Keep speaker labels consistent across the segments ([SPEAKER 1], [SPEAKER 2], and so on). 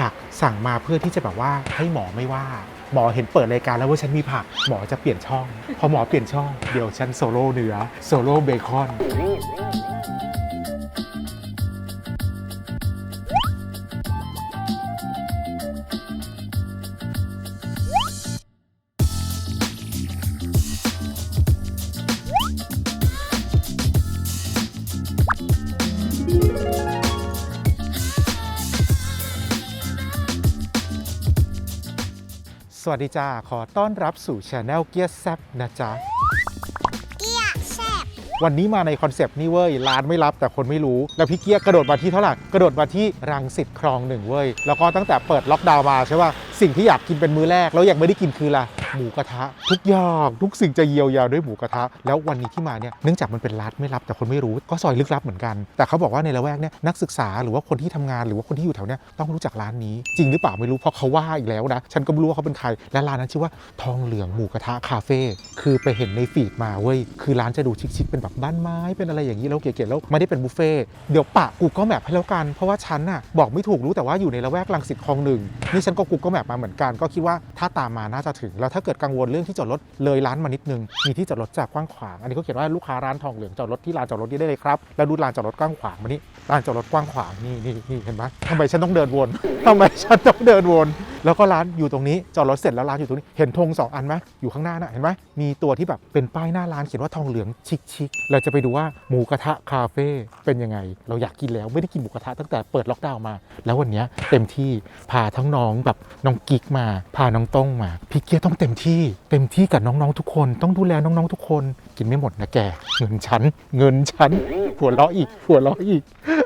[SPEAKER 1] ผักสั่งมาเพื่อที่จะแบบว่าให้หมอไม่ว่า หมอเห็นเปิดรายการแล้วว่าฉันมีผัก หมอจะเปลี่ยนช่อง พอหมอเปลี่ยนช่อง เดี๋ยวฉันโซโล่เนื้อโซโล่เบคอน วัสดีจ้า ขอต้อนรับสู่ช anel เกียร์แซบนะจ๊ะ
[SPEAKER 2] เกียร์แซ่บ
[SPEAKER 1] วันนี้มาในคอนเซปต์นี่เว้ย ร้านไม่รับแต่คนไม่รู้ แล้วพี่เกียร์กระโดดมาที่เท่าไหร่ กระโดดมาที่รังสิตคลองหนึ่งเว้ย แล้วก็ตั้งแต่เปิดล็อกดาวน์มาใช่ป่ะ สิ่งที่อยากกินเป็นมื้อแรก แล้วยังไม่ได้กินคืออะไรหมูกระทะ ทุกอย่างทุกสิ่งจะเยียวยาด้วยหมูกระทะ แล้ววันนี้ที่มาเนี่ยเนื่องจากมันเป็นร้านไม่รับแต่คนไม่รู้ก็ซอยลึกลับเหมือนกัน แต่เขาบอกว่าในละแวกเนี่ยนักศึกษาหรือว่าคนที่ทำงานหรือว่าคนที่อยู่แถวเนี้ยต้องรู้จักร้านนี้ จริงหรือเปล่าไม่รู้เพราะเขาว่าอีกแล้วนะฉันก็ไม่รู้ว่าเขาเป็นใครและร้านนั้นชื่อว่าทองเหลืองหมูกระทะคาเฟ่คือไปเห็นในฟีดมาเว้ยคือร้านจะดูชิคๆเป็นแบบบ้านไม้เป็นอะไรอย่างนี้แล้วเก๋ๆแล้วไม่ได้เป็นบุฟเฟ่เดี๋ยวปะกูก็แมพให้แล้วกัน เพราะว่าฉันน่ะบอกไม่ถูกรู้แต่ว่าอยู่ในละแวกลังสิตคลองหนึ่งนี่ฉันก็กูก็แมพมาเหมือนกัน ก็คิดว่าถ้าตามมาน่าจะถึง แล้วถ้าเกิดกังวลเรื่องที่จอดรถเลยร้านมานิดนึง มีที่จอดรถจากกว้างขวาง อันนี้เขาเขียนว่าลูกค้าร้านทองเหลืองจอดรถที่ลานจอดรถนี้ได้เลยครับ แล้วดูลานจอดรถกว้างขวางมานี่ลานจอดรถกว้างขวางนี่นี่นี่เห็นไหมทำไมฉันต้องเดินวนทำไมฉันต้องเดินวนแล้วก็ร้านอยู่ตรงนี้จอดรถเสร็จแล้วร้านอยู่ตรงนี้เห็นธงสองอันไหมอยู่ข้างหน้าน่ะเห็นไหมมีตัวที่แบบเป็นป้ายหน้าร้านเขียนว่าทองเหลืองชิคๆเราจะไปดูว่าหมูกระทะคาเฟ่เป็นยังไง เราอยากกินแล้วไม่ได้กินหมูกระทะตั้งแต่เปิดล็อกดาวน์มา แล้ววันนี้เต็มที่พาทั้งน้องแบบน้องกิ๊กมา พาน้องต้องมาพี่เกียต้องเต็มที่ เต็มที่กับน้องๆทุกคนต้องดูแลน้องๆทุกคนกินไม่หมดนะแกเงินฉันเงินฉันหัวเราะอีกหัวเราะอีก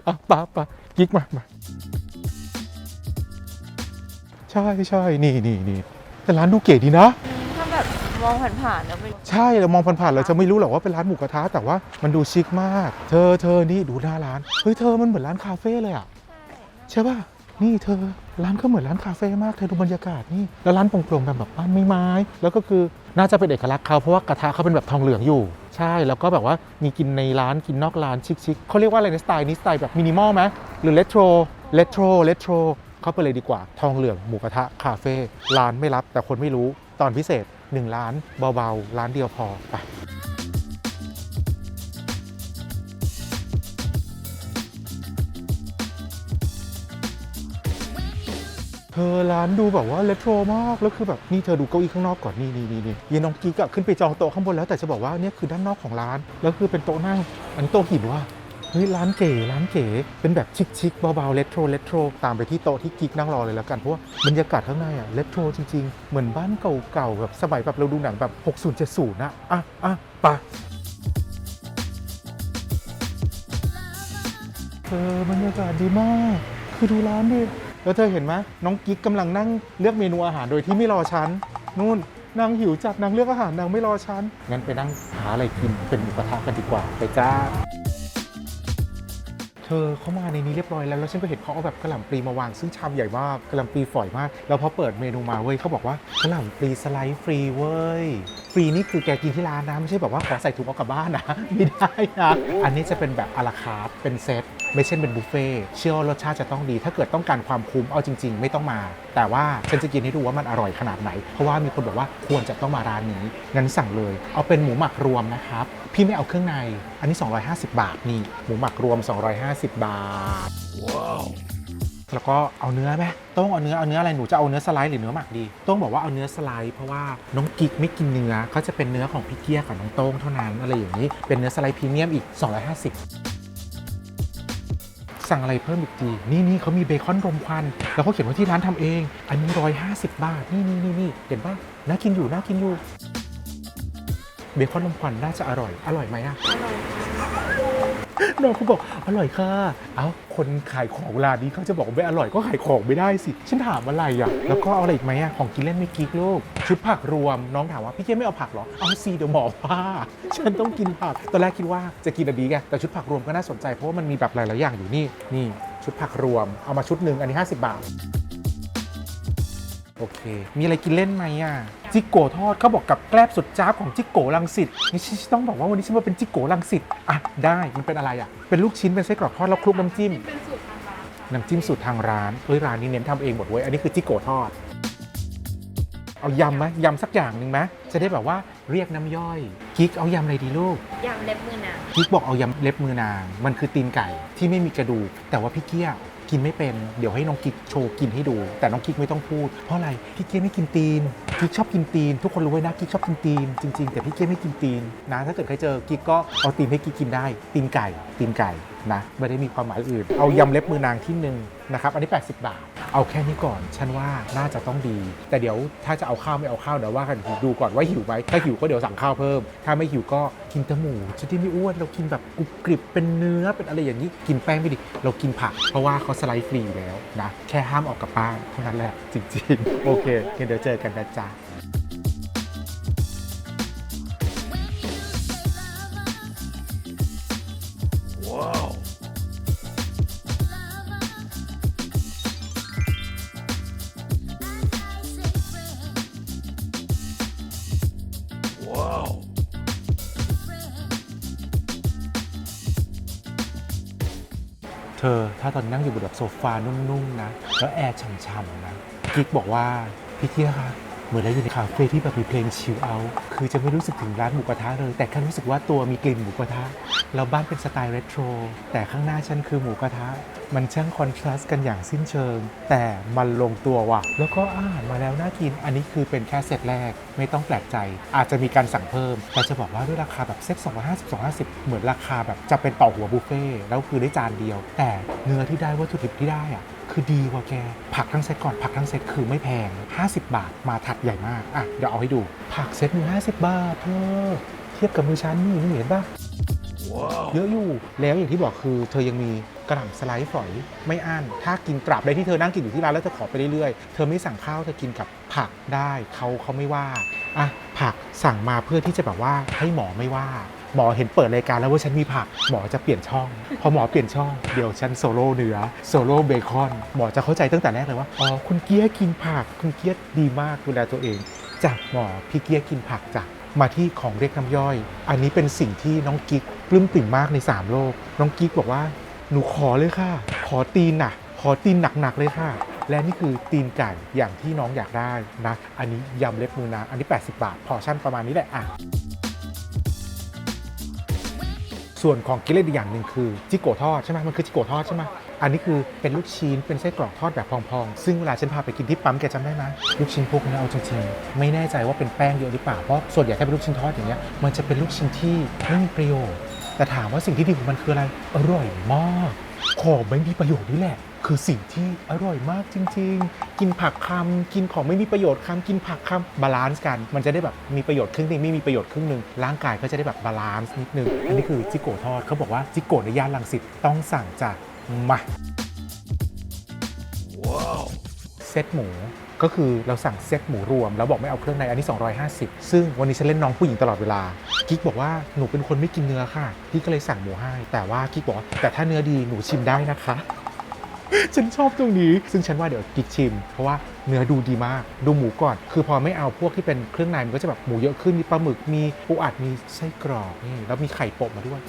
[SPEAKER 1] อะปะปะกิ๊กมามา ใช่ใช่นี่นี่นี่แต่ร้านดูเก๋ดีนะ
[SPEAKER 3] ถ้าแบบมองผ่านๆแล้วไม่
[SPEAKER 1] ใช่เรามองผ่านๆเราจะไม่รู้หรอกว่าเป็นร้านหมูกระทะแต่ว่ามันดูชิคมาก เธอเธอนี่ดูหน้าร้านเฮ้ยเธอมันเหมือนร้านคาเฟ่เลยอะใช่ป่ะนี่เธอร้านก็เหมือนร้านคาเฟ่มากเธอดูบรรยากาศนี่แล้วร้านโปร่งๆกันแบบบ้านไม้ๆแล้วก็คือน่าจะเป็นเอกลักษณ์เขาเพราะว่ากระทะเขาเป็นแบบทองเหลืองอยู่ ใช่แล้วก็แบบว่ามีกินในร้านกินนอกร้านชิคๆเขาเรียกว่าอะไรในสไตล์นี้สไตล์แบบมินิมอลไหมหรือเลโทรเลโทรเลโทร เข้าไปเลยดีกว่า ทองเหลืองหมูกระทะคาเฟ่ร้านไม่รับแต่คนไม่รู้ตอนพิเศษ 1 ล้านเบาๆ ร้านเดียวพอไปเธอร้านดูแบบว่าเลโทรมาก แล้วคือแบบนี่เธอดูเก้าอี้ข้างนอกก่อนนี่นี่นี่นี่ยีน้องกิ๊กอะขึ้นไปจองโต๊ะข้างบนแล้วแต่จะบอกว่าเนี่ยคือด้านนอกของร้าน แล้วคือเป็นโต๊ะนั่ง อันนี้โต๊ะหินว่ะ เฮ้ยร้านเก๋ร้านเก๋เป็นแบบชิคๆเบาๆเลโทรเลโทรตามไปที่โต๊ะที่กิ๊กนั่งรอเลยแล้วกันเพราะว่าบรรยากาศข้างในอะเลโทรจริงๆ เหมือนบ้านเก่าๆแบบสมัยแบบเราดูหนังแบบ 60 70นะอะอะไปเออบรรยากาศดีมาก คือดูร้านดิแล้วเธอเห็นไหมน้องกิ๊กกำลังนั่งเลือกเมนูอาหารโดยที่ไม่รอฉันนู่นนางหิวจัดนางเลือกอาหารนางไม่รอฉันงั้นไปนั่งหาอะไรกินเป็นหมูกระทะกันดีกว่าไปจ้า เธอเข้ามาในนี้เรียบร้อยแล้ว แล้วฉันก็เห็นเขาเอาแบบกระหล่ำปลีมาวาง ซึ่งชามใหญ่มากกระหล่ำปลีฝอยมาก แล้วพอเปิดเมนูมาเว้ยเขาบอกว่ากระหล่ำปลีสไลด์ฟรีเว้ย ฟรีนี่คือแกกินที่ร้านนะ ไม่ใช่แบบว่าขอใส่ถุงเอากลับบ้านนะ ไม่ได้นะ อันนี้จะเป็นแบบอาราคาร์ทเป็นเซต ไม่ใช่เป็นบุฟเฟ่ต์เชื่อว่ารสชาติจะต้องดี ถ้าเกิดต้องการความคุ้มเอาจริง ๆ ไม่ต้องมา แต่ว่าฉันจะกินให้ดูว่ามันอร่อยขนาดไหน เพราะว่ามีคนบอกว่าควรจะต้องมาร้านนี้ งั้นสั่งเลย เอาเป็นหมูหมักรวมนะครับ พี่ไม่เอาเครื่องใน อันนี้ 250 บาทนี่ หมูหมักรวม 250 บาทแล้วก็เอาเนื้อไหมต้องเอาเนื้อเอาเนื้ออะไรหนูจะเอาเนื้อสไลด์หรือเนื้อหมักดี ต้องบอกว่าเอาเนื้อสไลด์เพราะว่าน้องกิ๊กไม่กินเนื้อเขาจะเป็นเนื้อของพี่เกียกับน้องโต้งเท่านั้นอะไรอย่างนี้ เป็นเนื้อสไลด์พรีเมียมอีก 250 สั่งอะไรเพิ่มอีกทีนี่นี่เขามีเบคอนรมควัน แล้วเขาเขียนว่าที่ร้านทำเอง อันนี้ร้อยห้าท นี่นี่นี่นี่เห็นปะน่ากินอยู่น่ากินอยู่ เบคอนรมควันน่าจะอร่อย อร่อยไหมอะ น้องเขาบอกอร่อยค่ะ เอ้าคนขายของเวลานี้เขาจะบอกว่าไม่อร่อยก็ขายของไม่ได้สิ ฉันถามอะไรอะ แล้วก็เอาอะไรอีกไหมอะ ของกินเล่นไม่กิ๊กลูก ชุดผักรวม น้องถามว่าพี่เจ๊ไม่เอาผักเหรอ เอาซีเดี๋ยวหมอว่า ฉันต้องกินผัก ตอนแรกคิดว่าจะกินอันนี้ไง แต่ชุดผักรวมก็น่าสนใจเพราะว่ามันมีแบบหลายๆอย่างอยู่นี่ นี่ ชุดผักรวม เอามาชุดหนึ่งอันนี้ 50 บาท โอเค มีอะไรกินเล่นไหมอะ จิกโกทอดเขาบอกกับแกลบสุดจ้าบของจิกโกลังสิตนี่ฉันต้องบอกว่าวันนี้ฉันมาเป็นจิกโกลังสิตอะได้มันเป็นอะไรอะ เป็นลูกชิ้นเป็นไส้กรอกทอดแล้วคลุกน้ำจิ้ม
[SPEAKER 3] เป็นสูตรทางร้าน
[SPEAKER 1] น้ำจิ้มสูตรทางร้านเฮ้ยร้านนี้เน้นทำเองหมดเว้ยอันนี้คือจิโกะทอด เอายำไหมยำสักอย่างหนึ่งไหมจะได้แบบว่าเรียกน้ำย่อยกิ๊กเอายำอะไรดีลูก
[SPEAKER 3] ยำเล็บมือนาง
[SPEAKER 1] กิ๊กบอกเอายำเล็บมือนาง มันคือตีนไก่ที่ไม่มีกระดูกแต่ว่าพี่เกี้ย กินไม่เป็นเดี๋ยวให้น้องกิ๊กโชว์กินให้ดู แต่น้องกิ๊กไม่ต้องพูด เพราะอะไรพี่เกี้ยไม่กินตีนกิ๊กชอบกินตีน ทุกคนรู้ไว้นะกิ๊กชอบกินตีนจริงๆ แต่พี่เกี้ยไม่กินตีนนะถ้าเกิดใครเจอกิ๊กก็เอาตีนให้กิ๊กกินได้ตีนไก่ตีนไก่ นะไม่ได้มีความหมายอื่น เอายำเล็บมือนางที่หนึ่งนะครับอันนี้ 80 บาท เอาแค่นี้ก่อน ฉันว่าน่าจะต้องดี แต่เดี๋ยวถ้าจะเอาข้าวไม่เอาข้าวเดี๋ยวว่ากันดูก่อนว่าหิวไหมถ้าหิวก็เดี๋ยวสั่งข้าวเพิ่ม ถ้าไม่หิวก็กินแต่หมูจะได้ไม่อ้วนเรากินแบบกรุบกริบเป็นเนื้อเป็นอะไรอย่างนี้กินแป้งไม่ดี เรากินผัก เพราะว่าเขาสไลด์ฟรีแล้วนะแค่ห้ามออกกับบ้านเท่านั้นแหละจริงๆ โอเคงั้นเดี๋ยวเจอกันนะจ๊ะ ถ้าตอนนั่งอยู่บนแบบโซฟานุ่มๆนะ แล้วแอร์ฉ่ำๆนะกิ๊กบอกว่าพี่เทียคะ มือนเราอยู่ในคาเฟ่ที่แบบมีเพลงชิลเอา คือจะไม่รู้สึกถึงร้านหมูกระทะเลย แต่แค่รู้สึกว่าตัวมีกลิ่นหมูกระทะเราบ้านเป็นสไตล์เรโทร แต่ข้างหน้าฉันคือหมูกระทะ มันช่างคอนทราสต์กันอย่างสิ้นเชิง แต่มันลงตัวว่ะ แล้วก็อาหารมาแล้วน่ากิน อันนี้คือเป็นแค่เซตแรก ไม่ต้องแปลกใจ อาจจะมีการสั่งเพิ่ม แต่จะบอกว่าด้วยราคาแบบเซต250 250 เหมือนราคาแบบจะเป็นต่อหัวบุฟเฟ่ แล้วคือได้จานเดียว แต่เนื้อที่ได้วัตถุดิบที่ได้อะ คือดีกว่าแก ผักทั้งเซตก่อนผักทั้งเซตคือไม่แพง 50 บาทมาถัดใหญ่มาก อะ เดี๋ยวเอาให้ดู ผักเซตหนึ่ง50บาทเธอเทียบกับมือฉันนี่นี่เห็นปะเยอะอยู่แล้วอย่างที่บอกคือ เธอยังมีกระหล่ำสไลด์ฝอยไม่อั้นถ้ากินตราบใดที่เธอนั่งกินอยู่ที่ร้านแล้วเธอขอไปเรื่อยๆ เธอไม่สั่งข้าวเธอกินกับผักได้เขาเขาไม่ว่าอะผักสั่งมาเพื่อที่จะแบบว่าให้หมอไม่ว่า หมอเห็นเปิดรายการแล้วว่าฉันมีผัก หมอจะเปลี่ยนช่อง พอหมอเปลี่ยนช่อง เดี๋ยวฉันโซโล่เนื้อโซโล่เบคอน หมอจะเข้าใจตั้งแต่แรกเลยว่า อ๋อ คุณเกียร์กินผัก คุณเกียร์ดีมากดูแลตัวเองจ้ะหมอพี่เกียร์กินผักจ้ะมาที่ของเรียกน้ำย่อย อันนี้เป็นสิ่งที่น้องกิ๊กปลื้มปิ่มมากใน 3 โลก น้องกิ๊กบอกว่า หนูขอเลยค่ะ ขอตีนน่ะขอตีนหนักๆเลยค่ะ และนี่คือตีนไก่อย่างที่น้องอยากได้นะ อันนี้ยำเล็บมือนา อันนี้ 80 บาท พอชั่นประมาณนี้แหละอะ ส่วนของกินเล่นอีกอย่างหนึ่งคือจิโกะทอดใช่ไหมมันคือจิโกะทอดใช่ไหมอันนี้คือเป็นลูกชิ้นเป็นไส้กรอกทอดแบบพองๆ ซึ่งเวลาฉันพาไปกินที่ปั๊มแกจำได้ไหมลูกชิ้นพวกนี้เอาจริงๆไม่แน่ใจว่าเป็นแป้งเยอะหรือเปล่าเพราะส่วนใหญ่ถ้าเป็นลูกชิ้นทอดอย่างเงี้ยมันจะเป็นลูกชิ้นที่ไม่มีประโยชน์แต่ถามว่าสิ่งที่ดีของมันคืออะไรอร่อยมาก ของไม่มีประโยชน์นี่แหละ คือสิ่งที่อร่อยมากจริง ๆ กินผักคำกินของไม่มีประโยชน์คำกินผักคำบาลานซ์กัน มันจะได้แบบมีประโยชน์ครึ่งหนึงไม่มีประโยชน์ครึ่งหนึ่งร่างกายก็จะได้แบบบาลานซ์นิดนึงอันนี้คือจิโกะทอดเขาบอกว่าจิโกะในย่านลังสิตต้องสั่งจากมาเซตหมู ก็คือเราสั่งเซตหมูรวมแล้วบอกไม่เอาเครื่องในอันนี้ 250 ซึ่งวันนี้ฉันเล่นน้องผู้หญิงตลอดเวลากิ๊กบอกว่าหนูเป็นคนไม่กินเนื้อค่ะพี่ก็เลยสั่งหมูให้ แต่ว่ากิ๊กบอกว่าแต่ถ้าเนื้อดีหนูชิมได้นะคะ ฉันชอบตรงนี้ ซึ่งฉันว่าเดี๋ยวกิ๊กชิม เพราะว่าเนื้อดูดีมาก ดูหมูก่อน คือพอไม่เอาพวกที่เป็นเครื่องในมันก็จะแบบหมูเยอะขึ้นมีปลาหมึกมีปูอัดมีไส้กรอกนี่แล้วมีไข่โปะมาด้วย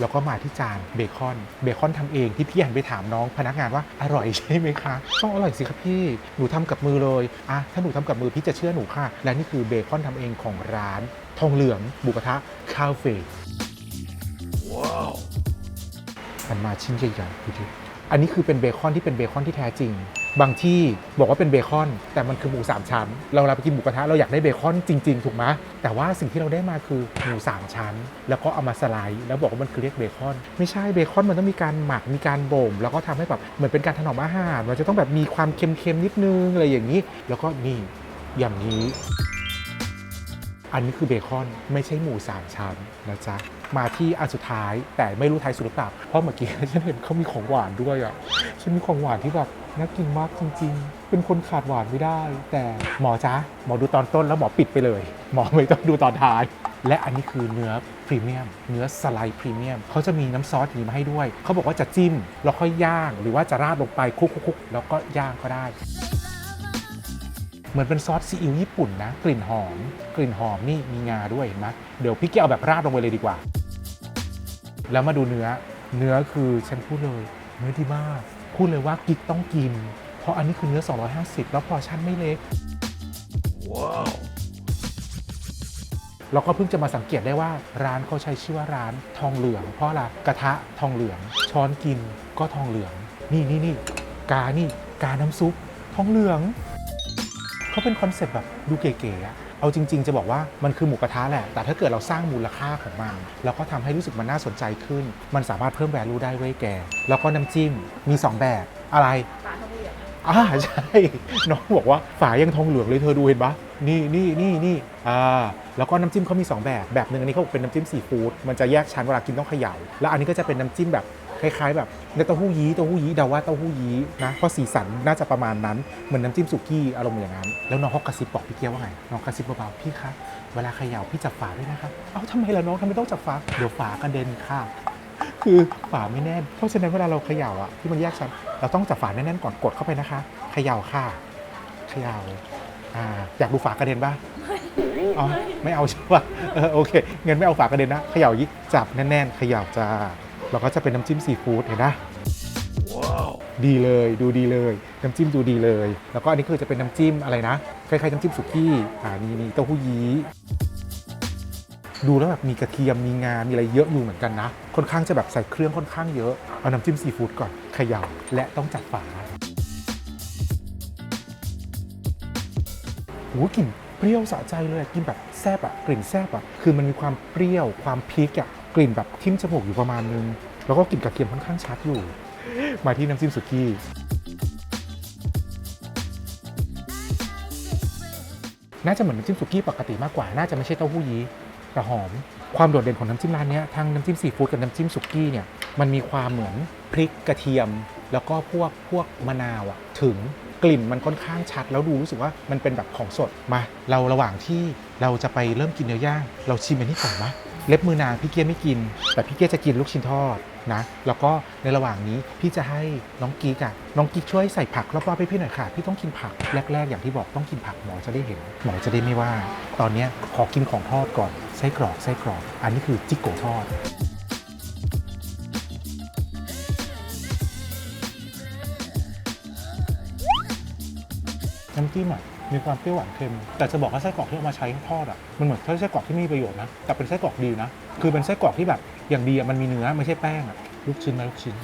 [SPEAKER 1] แล้วก็มาที่จานเบคอนเบคอนทำเองที่พี่หันไปถามน้องพนักงานว่าอร่อยใช่ไหมคะต้องอร่อยสิครับพี่หนูทำกับมือเลยอะถ้าหนูทำกับมือพี่จะเชื่อหนูค่ะ และนี่คือเบคอนทำเองของร้าน ทองเหลืองบุกระทะคาเฟ่มันมาชิ้นใหญ่ๆดูดิอันนี้คือเป็นเบคอนที่เป็นเบคอนที่แท้จริง บางที่บอกว่าเป็นเบคอน แต่มันคือหมูสามชั้น เราเราไปกินหมูกระทะเราอยากได้เบคอนจริง ๆ ถูกไหมแต่ว่าสิ่งที่เราได้มาคือหมูสามชั้น แล้วก็เอามาสไลด์แล้วบอกว่ามันคือเรียกเบคอน ไม่ใช่เบคอนมันต้องมีการหมักมีการบ่มแล้วก็ทำให้แบบเหมือนเป็นการถนอมอาหาร มันจะต้องแบบมีความเค็มๆนิดนึงอะไรอย่างนี้ แล้วก็นี่อย่างนี้ อันนี้คือเบคอนไม่ใช่หมูสามชั้นนะจ๊ะ มาที่อันสุดท้าย แต่ไม่รู้ท้ายสุดหรือเปล่าเพราะเมื่อกี้ฉันเห็นเขามีของหวานด้วยอะฉันมีของหวานที่แบบน่ากินมากจริง ๆ เป็นคนขาดหวานไม่ได้ แต่หมอจ๊ะหมอดูตอนต้นแล้วหมอปิดไปเลย หมอไม่ต้องดูตอนท้าย และอันนี้คือเนื้อพรีเมียม เนื้อสไลด์พรีเมียมเขาจะมีน้ำซอสนี้มาให้ด้วย เขาบอกว่าจะจิ้มแล้วค่อยย่าง หรือว่าจะราดลงไปคลุกๆแล้วก็ย่างก็ได้ เหมือนเป็นซอสซีอิ๊วญี่ปุ่นนะ กลิ่นหอม กลิ่นหอมนี่มีงาด้วยเห็นไหมเดี๋ยวพี่เกียเอาแบบราดลงไปเลยดีกว่า แล้วมาดูเนื้อ เนื้อคือฉันพูดเลยเนื้อดีมาก พูดเลยว่ากิ๊กต้องกิน เพราะอันนี้คือเนื้อ 250 แล้วพอชั่นไม่เล็กเราก็เพิ่งจะมาสังเกตได้ว่าร้านเขาใช้ชื่อว่าร้านทองเหลือง เพราะอะไรกระทะทองเหลือง ช้อนกินก็ทองเหลือง นี่นี่นี่กานี่กาน้ำซุป ทองเหลือง เขาเป็นคอนเซ็ปต์แบบดูเก๋ๆอะเอาจริง ๆ จะบอกว่ามันคือหมูกระทะแหละ แต่ถ้าเกิดเราสร้างมูลค่าของมัน แล้วก็ทำให้รู้สึกมันน่าสนใจขึ้น มันสามารถเพิ่มแวลูได้เว้ยแก แล้วก็น้ำจิ้มมี 2 แบบอะไร
[SPEAKER 3] ฝาทองเหลือง
[SPEAKER 1] อ่าใช่ น้องบอกว่าฝายังทองเหลืองเลยเธอดูเห็นปะนี่นี่นี่นี่อ่าแล้วก็น้ำจิ้มเขามี 2 แบบแบบหนึ่งอันนี้เขาบอกเป็นน้ำจิ้มซีฟู้ดมันจะแยกชั้นเวลากินต้องเขย่าแล้วอันนี้ก็จะเป็นน้ำจิ้มแบบ คล้ายๆแบบเนื้อเต้าหู้ยี้เต้าหู้ยี้เดาว่าเต้าหู้ยี้นะเพราะสีสันน่าจะประมาณนั้นเหมือนน้ำจิ้มสุกี้อารมณ์อย่างนั้นแล้วน้องเขากระซิบบอกพี่เกียวว่าไงน้องกระซิบเบาๆพี่คะเวลาเขย่าพี่จับฝาด้วยนะครับเอ้าทำไมล่ะน้องทำไมต้องจับฝาเดี๋ยวฝากระเด็นค่ะคือฝาไม่แน่นเพราะฉะนั้นเวลาเราเขย่าอะที่มันแยกชั้นเราต้องจับฝาแน่นๆก่อนกดเข้าไปนะคะเขย่าค่ะเขย่าอ่าอยากดูฝากระเด็นป่ะอ๋อไม่เอาใช่ป่ะเออโอเคงั้นไม่เอาฝากระเด็นนะเขย่ายิกจับแน่นๆเขย่าจ้า เราก็จะเป็นน้ำจิ้มซีฟู้ดเห็นนะดีเลยดูดีเลย น้ำจิ้มดูดีเลย แล้วก็อันนี้คือจะเป็นน้ำจิ้มอะไรนะคล้ายๆน้ำจิ้มสุกี้อ่านี่นี่เต้าหู้ยี้ดูแล้วแบบมีกระเทียมมีงา มีอะไรเยอะอยู่เหมือนกันนะ ค่อนข้างจะแบบใส่เครื่องค่อนข้างเยอะ เอาน้ำจิ้มซีฟู้ดก่อนเขย่าและต้องจัดฝาโอ้กลิ่นเปรี้ยวสะใจเลยอะกินแบบแซ่บอะกลิ่นแซ่บอะคือมันมีความเปรี้ยวความพริกอะ กลิ่นแบบทิ่มจมูกอยู่ประมาณนึง แล้วก็กลิ่นกระเทียมค่อนข้างชัดอยู่ มาที่น้ำจิ้มสุกี้น่าจะเหมือนน้ำจิ้มสุกี้ปกติมากกว่า น่าจะไม่ใช่เต้าหู้ยี้แต่หอม ความโดดเด่นของน้ำจิ้มร้านนี้ทั้งน้ำจิ้มซีฟู้ดกับน้ำจิ้มสุกี้เนี่ย มันมีความเหมือนพริกกระเทียม แล้วก็พวกพวกมะนาวอะถึงกลิ่นมันค่อนข้างชัด แล้วดูรู้สึกว่ามันเป็นแบบของสด มา เราระหว่างที่เราจะไปเริ่มกินเนื้อย่าง เราชิมอันนี้ก่อนมะ เล็บมือนางพี่เกียร์ไม่กิน แต่พี่เกียร์จะกินลูกชิ้นทอดนะ แล้วก็ในระหว่างนี้พี่จะให้น้องกิ๊กอะน้องกิ๊กช่วยใส่ผักรอบๆให้พี่หน่อยค่ะ พี่ต้องกินผักแรก ๆ อย่างที่บอกต้องกินผักหมอจะได้เห็น หมอจะได้ไม่ว่า ตอนนี้ขอกินของทอดก่อนไส้กรอกไส้กรอก อันนี้คือจิกโกทอดน้ำจิ้มอะ มีความเปรี้ยวหวานเค็ม แต่จะบอกว่าไส้กรอกที่เอามาใช้ทอดอะมันเหมือนไส้กรอกที่ไม่มีประโยชน์นะแต่เป็นไส้กรอกดีนะ คือเป็นไส้กรอกที่แบบอย่างดีอะมันมีเนื้อไม่ใช่แป้งอะลูกชิ้นนะลูกชิ้น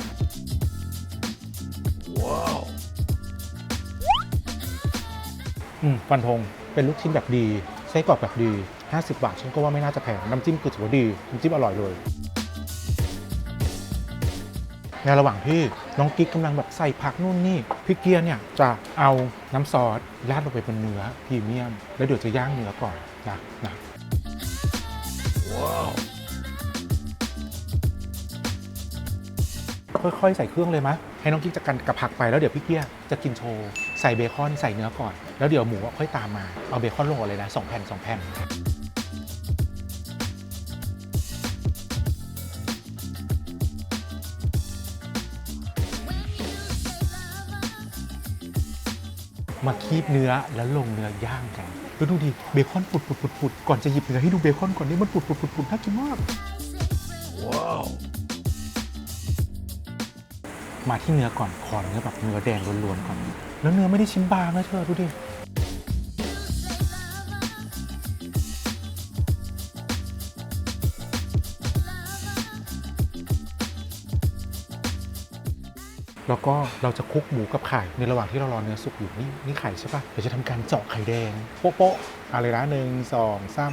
[SPEAKER 1] อืมฟันธงเป็นลูกชิ้นแบบดีไส้กรอกแบบดี 50 บาทฉันก็ว่าไม่น่าจะแพงน้ำจิ้มคือถือว่าดีน้ำจิ้มอร่อยเลยในระหว่างที่น้องกิ๊กกำลังแบบใส่ผักนู่นนี่ พี่เกียร์เนี่ยจะเอาน้ำซอสราดลงไปบนเนื้อพรีเมียม แล้วเดี๋ยวจะย่างเนื้อก่อนนะนะค่อยๆ ใส่เครื่องเลยมะให้น้องกิ๊กจัดการกับผักไปแล้วเดี๋ยวพี่เกียร์จะกินโชว์ใส่เบคอนใส่เนื้อก่อน แล้วเดี๋ยวหมูค่อยตามมาเอาเบคอนลงก่อนเลยนะสองแผ่นสองแผ่น มาคีบเนื้อแล้วลงเนื้อย่างกันแล้วดูดิเบคอนปุดปุดปุดปุดก่อนจะหยิบเนื้อให้ดูเบคอนก่อนนี่มันปุดปุดปุดปุดน่ากินมากมาที่เนื้อก่อนขอเนื้อแบบเนื้อแดงล้วนๆก่อน แล้วเนื้อไม่ได้ชิ้นบางนะเธอดูดิ แล้วก็เราจะคลุกหมูกับไข่ ในระหว่างที่เรารอเนื้อสุกอยู่นี่นี่ไข่ใช่ปะเดี๋ยวจะทำการเจาะไข่แดง โป๊ะๆอะไรนะหนึ่งสองสาม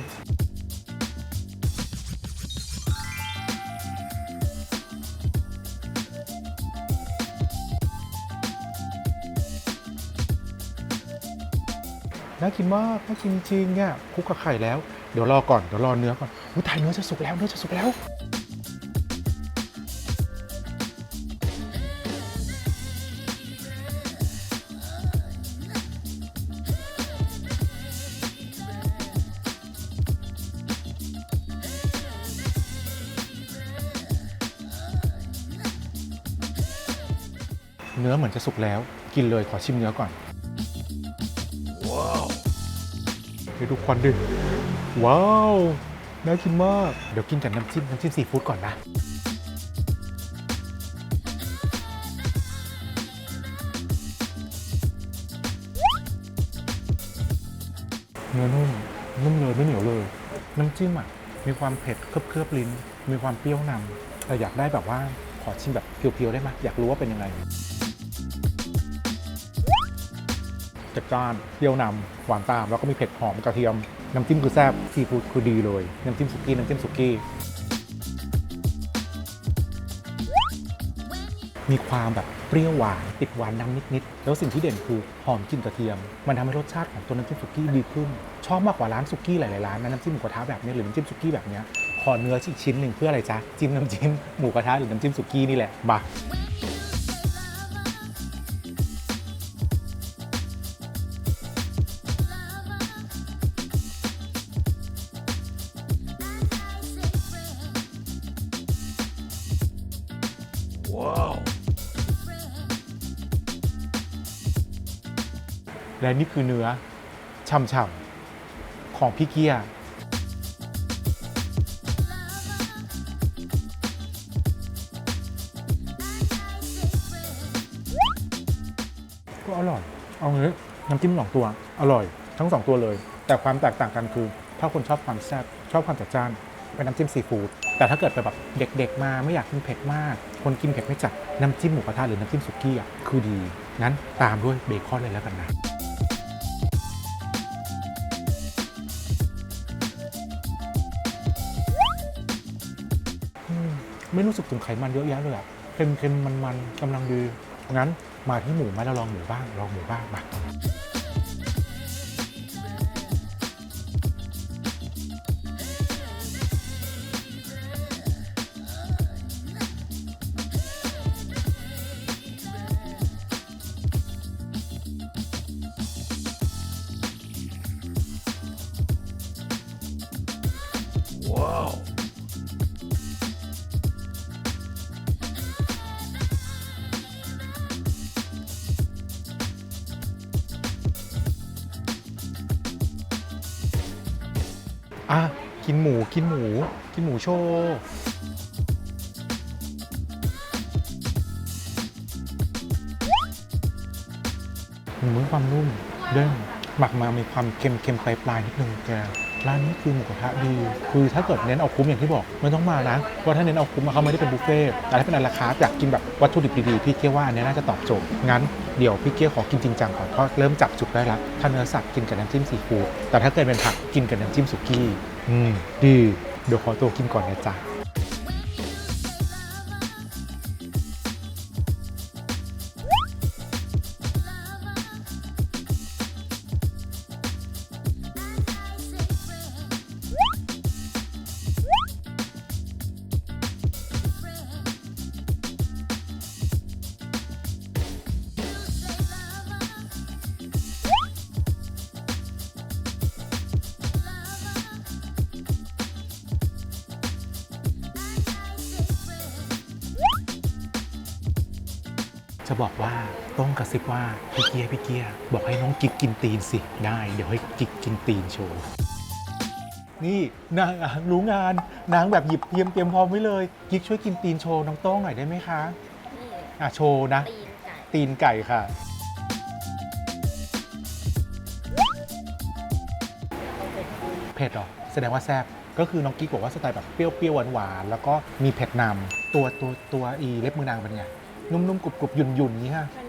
[SPEAKER 1] น่ากินมากน่ากินจริงเนี่ยคลุกกับไข่แล้ว เดี๋ยวรอก่อนเดี๋ยวรอเนื้อก่อนอุ้ยตายเนื้อจะสุกแล้วเนื้อจะสุกแล้ว เนื้อเหมือนจะสุกแล้ว กินเลยขอชิมเนื้อก่อนว้าวดูดูควันดิว้าวน่ากินมาก เดี๋ยวกินกับน้ำจิ้มน้ำจิ้มซีฟู้ดก่อนนะเนื้อนุ่มนุ่มเลยไม่เหนียวเลย น้ำจิ้มอะมีความเผ็ดเคลือบเคลือบลิ้น มีความเปรี้ยวนำแต่อยากได้แบบว่าขอชิมแบบเพียวๆได้ไหมอยากรู้ว่าเป็นยังไง จัดจ้านเปรี้ยวนำหวานตาม แล้วก็มีเผ็ดหอมกระเทียม น้ำจิ้มคือแซ่บซีฟู้ดคือดีเลย น้ำจิ้มสุกี้ น้ำจิ้มสุกี้ มีความแบบเปรี้ยวหวานติดหวานน้ำนิดๆ แล้วสิ่งที่เด่นคือหอมกลิ่นกระเทียม มันทำให้รสชาติของตัวน้ำจิ้มสุกี้ดีขึ้น ชอบมากกว่าร้านสุกี้หลายๆร้านนะน้ำจิ้มหมูกระทะแบบนี้หรือน้ำจิ้มสุกี้แบบนี้ขอเนื้ออีกชิ้นหนึ่งเพื่ออะไรจ๊ะจิ้มน้ำจิ้มหมูกระทะหรือน้ำจิ้มสุกี้นี่แหละมา และนี่คือเนื้อฉ่ำๆของพี่เกียร์ก็อร่อย เอางี้น้ำจิ้มสองตัว อร่อย ทั้งสองตัวเลย แต่ความแตกต่างกันคือ ถ้าคนชอบความแซ่บชอบความจัดจ้าน เป็นน้ำจิ้มซีฟู้ดแต่ถ้าเกิดไปแบบเด็กๆ มาไม่อยากกินเผ็ดมาก คนกินเผ็ดไม่จัดน้ำจิ้มหมูกระทะหรือน้ำจิ้มสุกี้อะคือดี งั้นตามด้วยเบคอนเลยแล้วกันนะไม่รู้สึกถึงไขมันเยอะแยะเลยอะเค็มเค็มมันมันๆกำลังดีงั้นมาที่หมูไหมเราลองหมูบ้างลองหมูบ้างมา อะ กินหมูกินหมู กินหมูโชว์หมูมีความนุ่มเด้งหมักมามีความเค็มเค็มปลายปลายๆนิดนึงแก ร้านนี้คือหมูกระทะดี คือถ้าเกิดเน้นเอาคุ้มอย่างที่บอกไม่ต้องมานะเพราะถ้าเน้นเอาคุ้มอะเขาไม่ได้เป็นบุฟเฟ่ต์แต่ถ้าเป็นอาราคาร์ทอยากกินแบบวัตถุดิบดีๆพี่เกียว่าอันนี้น่าจะตอบโจทย์งั้นเดี๋ยวพี่เกียขอกินจริงจังก่อนเพราะเริ่มจับจุดได้ละถ้าเนื้อสัตว์กินกับน้ำจิ้มซีฟู้ดแต่ถ้าเกิดเป็นผักกินกับน้ำจิ้มสุกี้อืมดีเดี๋ยวขอตัวกินก่อนนะจ๊ะ ซิบว่าพี่เกียร์พี่เกียร์บอกให้น้องกิ๊กกินตีนสิ ได้ เดี๋ยวให้กิ๊กกินตีนโชว์ นี่นางอะรู้งานนางแบบหยิบเตรียมเตรียมพร้อมไว้เลย กิ๊กช่วยกินตีนโชว์น้องโต้งหน่อยได้ไหมคะ
[SPEAKER 3] นี่
[SPEAKER 1] อะโชว์นะ
[SPEAKER 3] ตีนไก่
[SPEAKER 1] ตีนไก่ค่ะเผ็ดเหรอ แสดงว่าแซ่บก็คือน้องกิ๊กบอกว่าสไตล์แบบเปรี้ยวๆหวานๆแล้วก็มีเผ็ดนำตัวตัวตัวอีเล็บมือนางเป็นไง นุ่มๆกรุบๆหยุ่นๆอย่างนี้ค่ะ
[SPEAKER 3] มันดู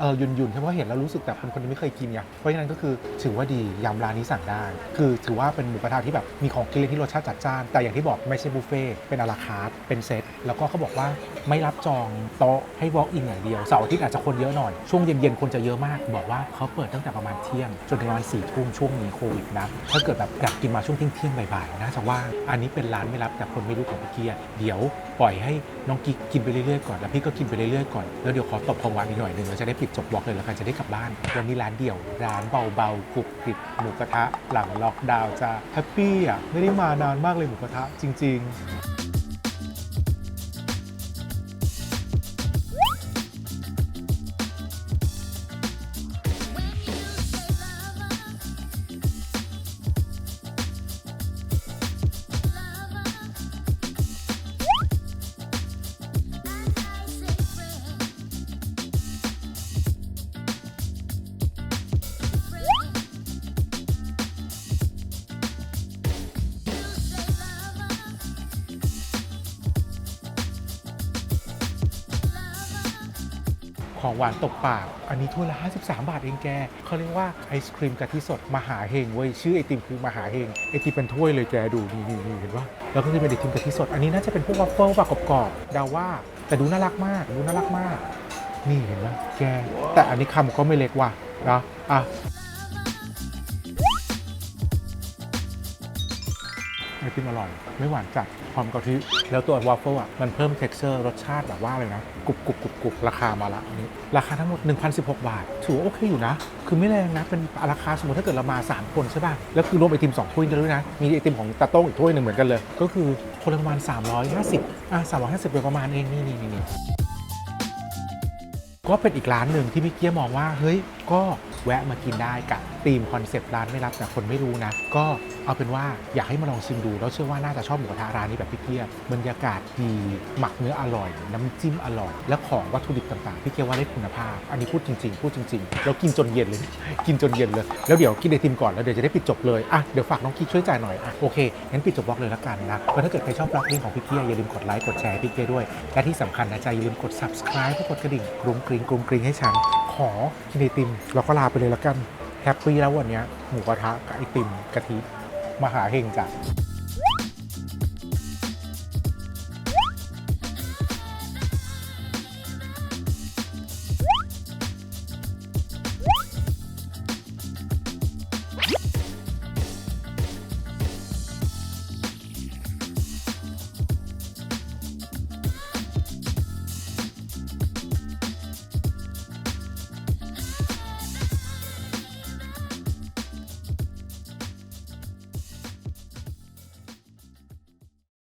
[SPEAKER 1] เออหยุ่นๆเพราะเห็นแล้วรู้สึกแบบคนคนที่ไม่เคยกินไงเพราะฉะนั้นก็คือถือว่าดียำร้านนี้สั่งได้ คือถือว่าเป็นหมูกระทะที่แบบมีของกินเล่นที่รสชาติจัดจ้าน แต่อย่างที่บอกไม่ใช่บุฟเฟ่เป็นอาราคาร์ทเป็นเซต แล้วก็เขาบอกว่าไม่รับจองโต๊ะให้ walk in อย่างเดียวเสาร์อาทิตย์อาจจะคนเยอะหน่อย ช่วงเย็นๆ คนจะเยอะมาก บอกว่าเขาเปิดตั้งแต่ประมาณเที่ยง จนถึงประมาณสี่ทุ่มช่วงนี้โควิดนะถ้าเกิดแบบอยากกินมาช่วงเที่ยงๆบ่ายๆน่าจะว่างอันนี้เป็นร้านไม่รับแต่คนไม่รู้ของพี่เกียร์เดี๋ยวปล่อยให้น้องกิ๊กกินไปเรื่อยๆก่อนแล้วพี่ก็กินไปเรื่อยๆก่อนแล้วเดี๋ยวขอตบของหวานอีกหน่อยหนึ่งแล้วจะได้ปิดจบบล็อกเลยแล้วกันจะได้กลับบ้านวันนี้ร้านเดี่ยวร้านเบาๆกรุบกริบหมูกระทะหลังล็อกดาวน์จะแฮปปี้อะไม่ได้มานานมากเลยหมูกระทะจริง ๆ ของหวานตกปาก อันนี้ถ้วยละ 53 บาทเองแกเขาเรียกว่าไอศครีมกะทิสดมหาเฮงเว้ยชื่อไอติมคือมหาเฮงไอติมเป็นถ้วยเลยแกดูนี่นี่นี่เห็นปะแล้วก็จะเป็นไอติมกะทิสดอันนี้น่าจะเป็นพวกวัฟเฟิลปะกรอบๆเดาว่าแต่ดูน่ารักมากดูน่ารักมาก นี่เห็นไหมแก แต่อันนี้คำก็ไม่เล็กว่ะนะอะ ไอติมอร่อย ไม่หวานจัดหอมกะทิแล้วตัววาฟเฟิลอะมันเพิ่ม t e x t อร์รสชาติแบบว่าเลยนะกรุบกรุบกรุบกรุบราคามาละอันนี้ราคาทั้งหมด 1,016 บาท ถือว่าโอเคอยู่นะ คือไม่แรงนะ เป็นราคาสมมติถ้าเกิดเรามา 3 คนใช่ป่ะ แล้วคือรวมไอติม 2 ถ้วยด้วยนะ มีไอติมของตาโต้งอีกถ้วยหนึ่งเหมือนกันเลย ก็คือคนละประมาณ 350 อะ 350โดยประมาณเองนี่นี่นี่นี่ก็เป็นอีกร้านหนึ่งที่พี่เกียมองว่าเฮ้ยก็ แวะมากินได้กับธีมคอนเซปต์ร้านไม่รับแต่คนไม่รู้นะ ก็เอาเป็นว่าอยากให้มาลองชิมดู แล้วเชื่อว่าน่าจะชอบหมูกระทะร้านนี้แบบพี่เกียบรรยากาศดี หมักเนื้ออร่อย น้ำจิ้มอร่อย และของวัตถุดิบต่างๆ พี่เกียว่าได้คุณภาพ อันนี้พูดจริงๆพูดจริงๆแล้วกินจนเย็นเลย กินจนเย็นเลย แล้วเดี๋ยวกินไอติมก่อนแล้วเดี๋ยวจะได้ปิดจบเลยอะเดี๋ยวฝากน้องกิ๊กช่วยจ่ายหน่อยอะโอเคงั้นปิดจบบล็อกเลยละกันนะแล้วถ้าเกิดใครชอบบล็อกลิงก์ของพี่เกียอย่าลืมกดไลค์กดแชร์พี่เกียด้วยและที่สำคัญนะจ๊ะอย่าลืมกด subscribe เพื่อกดกระดิ่งกรุงกริงกรุงกริงให้ฉัน อกินไอติมเราก็ลาไปเลยแล้วกันแฮปปี้แล้ววันนี้หมูกระทะกับไอติมกะทิมหาเฮงจ้ะ